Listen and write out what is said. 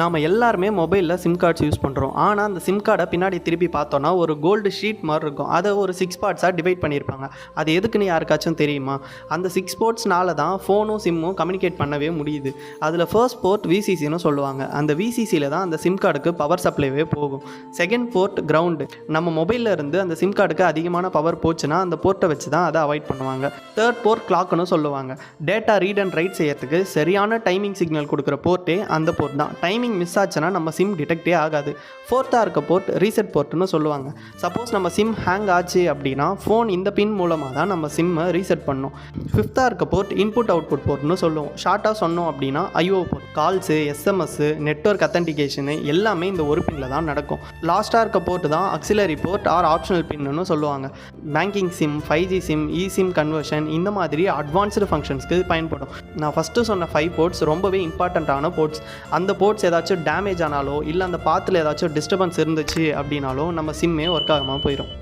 நாம் எல்லாருமே மொபைலில் சிம் கார்ட்ஸ் யூஸ் பண்ணுறோம் ஆனால் அந்த சிம் கார்டை பின்னாடி திருப்பி பார்த்தோன்னா ஒரு கோல்டு ஷீட் மாதிரி இருக்கும். அதை ஒரு சிக்ஸ் பார்ட்ஸாக டிவைட் பண்ணியிருப்பாங்க. அது எதுக்குன்னு யாருக்காச்சும் தெரியுமா? அந்த சிக்ஸ் போர்ட்ஸ்னால தான் ஃபோனும் சிம்மும் கம்யூனிகேட் பண்ணவே முடியுது. அதில் ஃபர்ஸ்ட் போர்ட் விசிசின்னு சொல்லுவாங்க. அந்த விசிசியில் தான் அந்த சிம் கார்டுக்கு பவர் சப்ளைவே போகும். செகண்ட் போர்ட் கிரவுண்டு நம்ம மொபைலில் இருந்து அந்த சிம் கார்டுக்கு அதிகமான பவர் போச்சுன்னா அந்த போர்ட்டை வச்சு தான் அதை அவாய்ட் பண்ணுவாங்க. தேர்ட் போர்ட் கிளாக்னு சொல்லுவாங்க. டேட்டா ரீட் அண்ட் ரைட் செய்யறதுக்கு சரியான டைமிங் சிக்னல் கொடுக்குற போர்ட்டே அந்த போர்ட் தான். டைம் டைமிங் மிஸ் ஆச்சுன்னா நம்ம சிம் டிடெக்டே ஆகாது. ஃபோர்த்தாக இருக்க போர்ட் ரீசெட் போர்ட்னு சொல்லுவாங்க. சப்போஸ் நம்ம சிம் ஹேங் ஆச்சு அப்படின்னா ஃபோன் இந்த பின் மூலமாக தான் நம்ம சிம்மை ரீசெட் பண்ணோம். ஃபிஃப்த்தாக இருக்க போர்ட் இன்புட் அவுட்புட் போர்ட்னு சொல்லுவோம். ஷார்ட்டாக சொன்னோம் அப்படின்னா I O port calls SMS network authentication எல்லாமே இந்த ஒரு பின்னில் தான் நடக்கும். லாஸ்ட்டாக இருக்க போர்ட் தான் அக்சிலரி போர்ட் ஆர் ஆப்ஷனல் பின்னு சொல்லுவாங்க. Banking SIM five G SIM e SIM conversion இந்த மாதிரி அட்வான்ஸ்டு ஃபங்க்ஷன்ஸ்க்கு பயன்படும். நான் ஃபஸ்ட்டு சொன்ன ஃபைவ் போர்ட்ஸ் ரொம்பவே இம்பார்ட்டண்ட்டான போர்ட்ஸ் அந்த போர்ட்ஸ் ஏதாச்சும் டேமேஜ் ஆனாலோ இல்லை அந்த பாத்தில் ஏதாச்சும் டிஸ்டர்பன்ஸ் இருந்துச்சு அப்படின்னாலும் நம்ம சிம்மே ஒர்க் ஆகாமல் போயிடும்